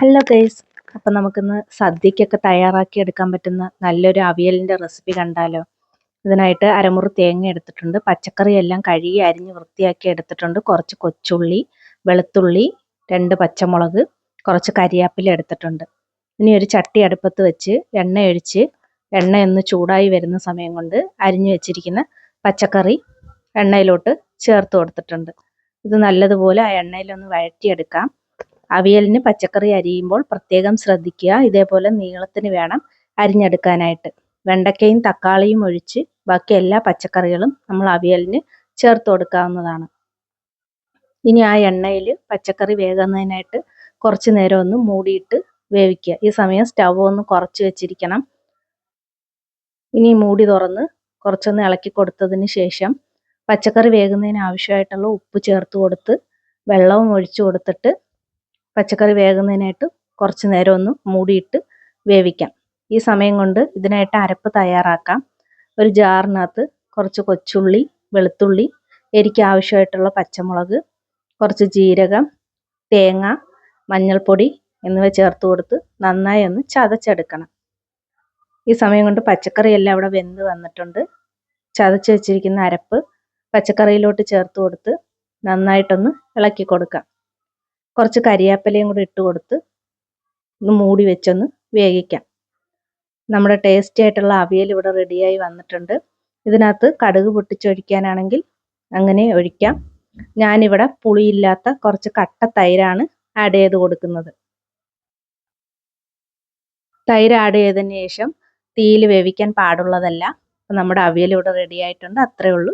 Hello guys അപ്പം നമുക്കിന്ന് സദ്യക്കൊക്കെ തയ്യാറാക്കി എടുക്കാൻ പറ്റുന്ന നല്ലൊരു അവിയലിന്റെ റെസിപ്പി കണ്ടാലോ? ഇതിനായിട്ട് അരമുറി തേങ്ങ എടുത്തിട്ടുണ്ട്. പച്ചക്കറി എല്ലാം കഴുകി അരിഞ്ഞ് വൃത്തിയാക്കി എടുത്തിട്ടുണ്ട്. കുറച്ച് കൊച്ചുള്ളി വെളുത്തുള്ളി രണ്ട് പച്ചമുളക് കുറച്ച് കരിയാപ്പില എടുത്തിട്ടുണ്ട്. ഇനി ഒരു ചട്ടി അടുപ്പത്ത് വെച്ച് എണ്ണ ഒഴിച്ച് എണ്ണ ഒന്ന് ചൂടായി വരുന്ന സമയം കൊണ്ട് അരിഞ്ഞു വെച്ചിരിക്കുന്ന പച്ചക്കറി എണ്ണയിലോട്ട് ചേർത്ത് കൊടുത്തിട്ടുണ്ട്. ഇത് നല്ലതുപോലെ ആ എണ്ണയിലൊന്ന് വഴറ്റിയെടുക്കാം. അവിയലിന് പച്ചക്കറി അരിയുമ്പോൾ പ്രത്യേകം ശ്രദ്ധിക്കുക. ഇതേപോലെ നീളത്തിന് വേണം അരിഞ്ഞെടുക്കാനായിട്ട്. വെണ്ടയ്ക്കയും തക്കാളിയും ഒഴിച്ച് ബാക്കി എല്ലാ പച്ചക്കറികളും നമ്മൾ അവിയലിന് ചേർത്ത് കൊടുക്കാവുന്നതാണ്. ഇനി ആ എണ്ണയിൽ പച്ചക്കറി വേകുന്നതിനായിട്ട് കുറച്ച് നേരം ഒന്ന് മൂടിയിട്ട് വേവിക്കുക. ഈ സമയം സ്റ്റവ് ഒന്ന് കുറച്ച് വെച്ചിരിക്കണം. ഇനി മൂടി തുറന്ന് കുറച്ചൊന്ന് ഇളക്കി കൊടുത്തതിന് ശേഷം പച്ചക്കറി വേകുന്നതിന് ആവശ്യമായിട്ടുള്ള ഉപ്പ് ചേർത്ത് കൊടുത്ത് വെള്ളവും ഒഴിച്ചു കൊടുത്തിട്ട് പച്ചക്കറി വേകുന്നതിനായിട്ട് കുറച്ച് നേരം ഒന്ന് മൂടിയിട്ട് വേവിക്കാം. ഈ സമയം കൊണ്ട് ഇതിനായിട്ട് അരപ്പ് തയ്യാറാക്കാം. ഒരു ജാറിനകത്ത് കുറച്ച് കൊച്ചുള്ളി വെളുത്തുള്ളി എരിക്ക് ആവശ്യമായിട്ടുള്ള പച്ചമുളക് കുറച്ച് ജീരകം തേങ്ങ മഞ്ഞൾപ്പൊടി എന്നിവ ചേർത്ത് കൊടുത്ത് നന്നായി ഒന്ന് ചതച്ചെടുക്കണം. ഈ സമയം കൊണ്ട് പച്ചക്കറി എല്ലാം ഇവിടെ വെന്ത് വന്നിട്ടുണ്ട്. ചതച്ച് വെച്ചിരിക്കുന്ന അരപ്പ് പച്ചക്കറിയിലോട്ട് ചേർത്ത് കൊടുത്ത് നന്നായിട്ടൊന്ന് ഇളക്കി കൊടുക്കാം. കുറച്ച് കരിയാപ്പിലയും കൂടി ഇട്ട് കൊടുത്ത് ഒന്ന് മൂടി വെച്ചൊന്ന് വേവിക്കാം. നമ്മുടെ ടേസ്റ്റി ആയിട്ടുള്ള അവിയൽ ഇവിടെ റെഡിയായി വന്നിട്ടുണ്ട്. ഇതിനകത്ത് കടുക് പൊട്ടിച്ചൊഴിക്കാനാണെങ്കിൽ അങ്ങനെ ഒഴിക്കാം. ഞാനിവിടെ പുളിയില്ലാത്ത കുറച്ച് കട്ട തൈരാണ് ആഡ് ചെയ്ത് കൊടുക്കുന്നത്. തൈര് ആഡ് ചെയ്തതിന് ശേഷം തീയിൽ വേവിക്കാൻ പാടുള്ളതല്ല. നമ്മുടെ അവിയൽ ഇവിടെ റെഡി ആയിട്ടുണ്ട്. അത്രേ ഉള്ളൂ.